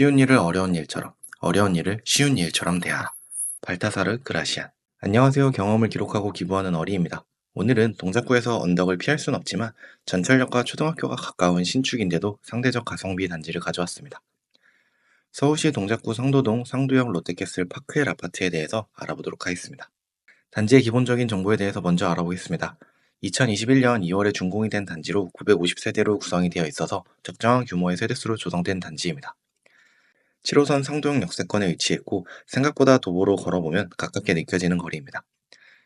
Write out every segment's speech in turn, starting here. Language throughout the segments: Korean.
쉬운 일을 어려운 일처럼, 어려운 일을 쉬운 일처럼 대하라. 발타사르 그라시안. 안녕하세요. 경험을 기록하고 기부하는 어리입니다. 오늘은 동작구에서 언덕을 피할 순 없지만 전철역과 초등학교가 가까운 신축인데도 상대적 가성비 단지를 가져왔습니다. 서울시 동작구 상도동 상도역 롯데캐슬 파크엘 아파트에 대해서 알아보도록 하겠습니다. 단지의 기본적인 정보에 대해서 먼저 알아보겠습니다. 2021년 2월에 준공이 된 단지로 950세대로 구성이 되어 있어서 적정한 규모의 세대수로 조성된 단지입니다. 7호선 상도역 역세권에 위치했고 생각보다 도보로 걸어보면 가깝게 느껴지는 거리입니다.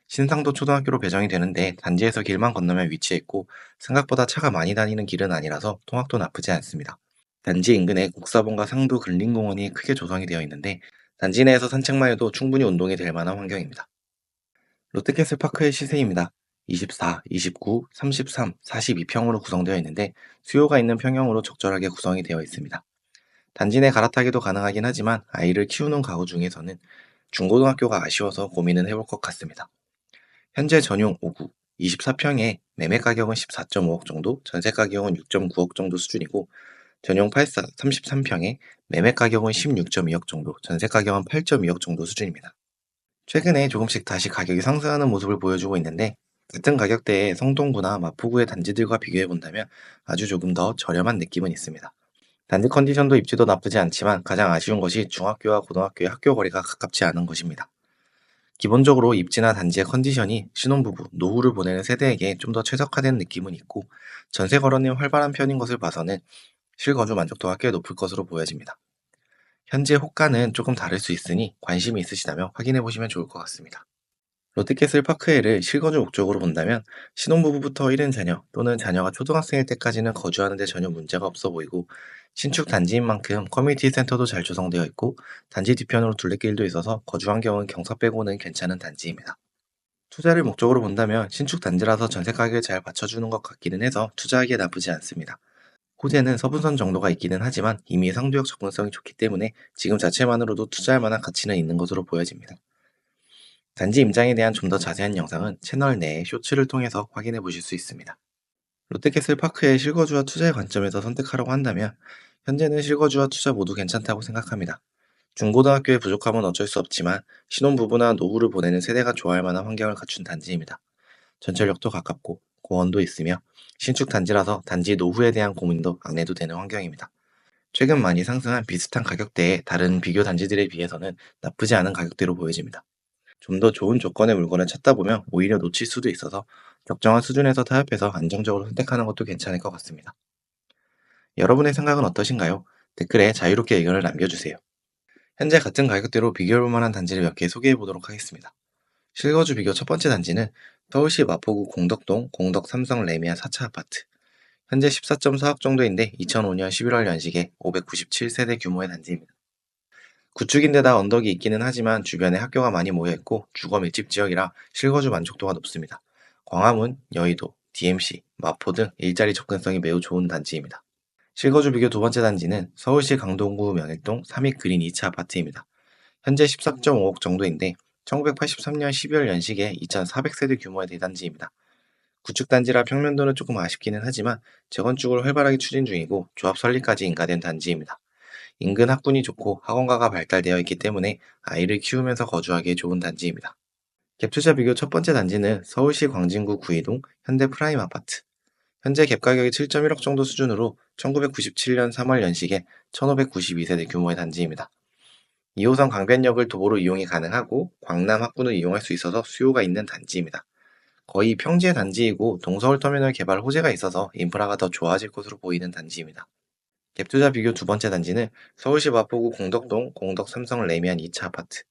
신상도 초등학교로 배정이 되는데 단지에서 길만 건너면 위치했고 생각보다 차가 많이 다니는 길은 아니라서 통학도 나쁘지 않습니다. 단지 인근에 국사본과 상도 근린공원이 크게 조성이 되어 있는데 단지 내에서 산책만 해도 충분히 운동이 될 만한 환경입니다. 롯데캐슬 파크의 시세입니다. 24, 29, 33, 42평으로 구성되어 있는데 수요가 있는 평형으로 적절하게 구성이 되어 있습니다. 단지 내 갈아타기도 가능하긴 하지만 아이를 키우는 가구 중에서는 중고등학교가 아쉬워서 고민은 해볼 것 같습니다. 현재 전용 5구 24평에 매매 가격은 14.5억 정도, 전세 가격은 6.9억 정도 수준이고 전용 84 33평에 매매 가격은 16.2억 정도, 전세 가격은 8.2억 정도 수준입니다. 최근에 조금씩 다시 가격이 상승하는 모습을 보여주고 있는데 같은 가격대의 성동구나 마포구의 단지들과 비교해 본다면 아주 조금 더 저렴한 느낌은 있습니다. 단지 컨디션도 입지도 나쁘지 않지만 가장 아쉬운 것이 중학교와 고등학교의 학교 거리가 가깝지 않은 것입니다. 기본적으로 입지나 단지의 컨디션이 신혼부부, 노후를 보내는 세대에게 좀 더 최적화된 느낌은 있고 전세 거론이 활발한 편인 것을 봐서는 실거주 만족도가 꽤 높을 것으로 보여집니다. 현재 호가는 조금 다를 수 있으니 관심이 있으시다면 확인해 보시면 좋을 것 같습니다. 롯데캐슬 파크회를 실거주 목적으로 본다면 신혼부부부터 1인 자녀 또는 자녀가 초등학생일 때까지는 거주하는 데 전혀 문제가 없어 보이고 신축 단지인 만큼 커뮤니티 센터도 잘 조성되어 있고 단지 뒤편으로 둘레길도 있어서 거주 환경은 경사 빼고는 괜찮은 단지입니다. 투자를 목적으로 본다면 신축 단지라서 전세 가격을 잘 받쳐주는 것 같기는 해서 투자하기에 나쁘지 않습니다. 호재는 서분선 정도가 있기는 하지만 이미 상도역 접근성이 좋기 때문에 지금 자체만으로도 투자할 만한 가치는 있는 것으로 보여집니다. 단지 임장에 대한 좀 더 자세한 영상은 채널 내의 쇼츠를 통해서 확인해 보실 수 있습니다. 롯데캐슬 파크의 실거주와 투자의 관점에서 선택하라고 한다면 현재는 실거주와 투자 모두 괜찮다고 생각합니다. 중고등학교의 부족함은 어쩔 수 없지만 신혼부부나 노후를 보내는 세대가 좋아할 만한 환경을 갖춘 단지입니다. 전철역도 가깝고 공원도 있으며 신축 단지라서 단지 노후에 대한 고민도 안 해도 되는 환경입니다. 최근 많이 상승한 비슷한 가격대의 다른 비교 단지들에 비해서는 나쁘지 않은 가격대로 보여집니다. 좀 더 좋은 조건의 물건을 찾다 보면 오히려 놓칠 수도 있어서 적정한 수준에서 타협해서 안정적으로 선택하는 것도 괜찮을 것 같습니다. 여러분의 생각은 어떠신가요? 댓글에 자유롭게 의견을 남겨주세요. 현재 같은 가격대로 비교해볼 만한 단지를 몇 개 소개해 보도록 하겠습니다. 실거주 비교 첫 번째 단지는 서울시 마포구 공덕동 공덕 삼성 레미안 4차 아파트. 현재 14.4억 정도인데 2005년 11월 연식에 597세대 규모의 단지입니다. 구축인데다 언덕이 있기는 하지만 주변에 학교가 많이 모여있고 주거 밀집 지역이라 실거주 만족도가 높습니다. 광화문, 여의도, DMC, 마포 등 일자리 접근성이 매우 좋은 단지입니다. 실거주 비교 두 번째 단지는 서울시 강동구 명일동 3위 그린 2차 아파트입니다. 현재 14.5억 정도인데 1983년 12월 연식에 2,400세대 규모의 대단지입니다. 구축단지라 평면도는 조금 아쉽기는 하지만 재건축을 활발하게 추진 중이고 조합 설립까지 인가된 단지입니다. 인근 학군이 좋고 학원가가 발달되어 있기 때문에 아이를 키우면서 거주하기에 좋은 단지입니다. 갭투자 비교 첫 번째 단지는 서울시 광진구 구이동 현대 프라임 아파트. 현재 갭 가격이 7.1억 정도 수준으로 1997년 3월 연식에 1592세대 규모의 단지입니다. 2호선 강변역을 도보로 이용이 가능하고 광남 학군을 이용할 수 있어서 수요가 있는 단지입니다. 거의 평지의 단지이고 동서울터미널 개발 호재가 있어서 인프라가 더 좋아질 것으로 보이는 단지입니다. 갭투자 비교 두 번째 단지는 서울시 마포구 공덕동 공덕 삼성 레미안 2차 아파트.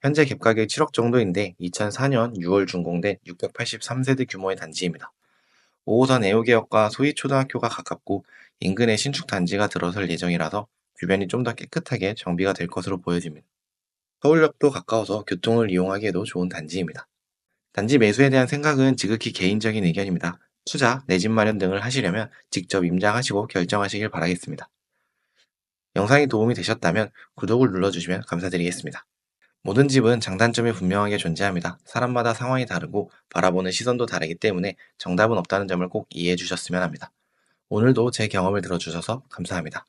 현재 갭 가격이 7억 정도인데 2004년 6월 준공된 683세대 규모의 단지입니다. 5호선 애호개역과 소희초등학교가 가깝고 인근에 신축 단지가 들어설 예정이라서 주변이 좀 더 깨끗하게 정비가 될 것으로 보여집니다. 서울역도 가까워서 교통을 이용하기에도 좋은 단지입니다. 단지 매수에 대한 생각은 지극히 개인적인 의견입니다. 투자, 내 집 마련 등을 하시려면 직접 임장하시고 결정하시길 바라겠습니다. 영상이 도움이 되셨다면 구독을 눌러주시면 감사드리겠습니다. 모든 집은 장단점이 분명하게 존재합니다. 사람마다 상황이 다르고 바라보는 시선도 다르기 때문에 정답은 없다는 점을 꼭 이해해 주셨으면 합니다. 오늘도 제 경험을 들어주셔서 감사합니다.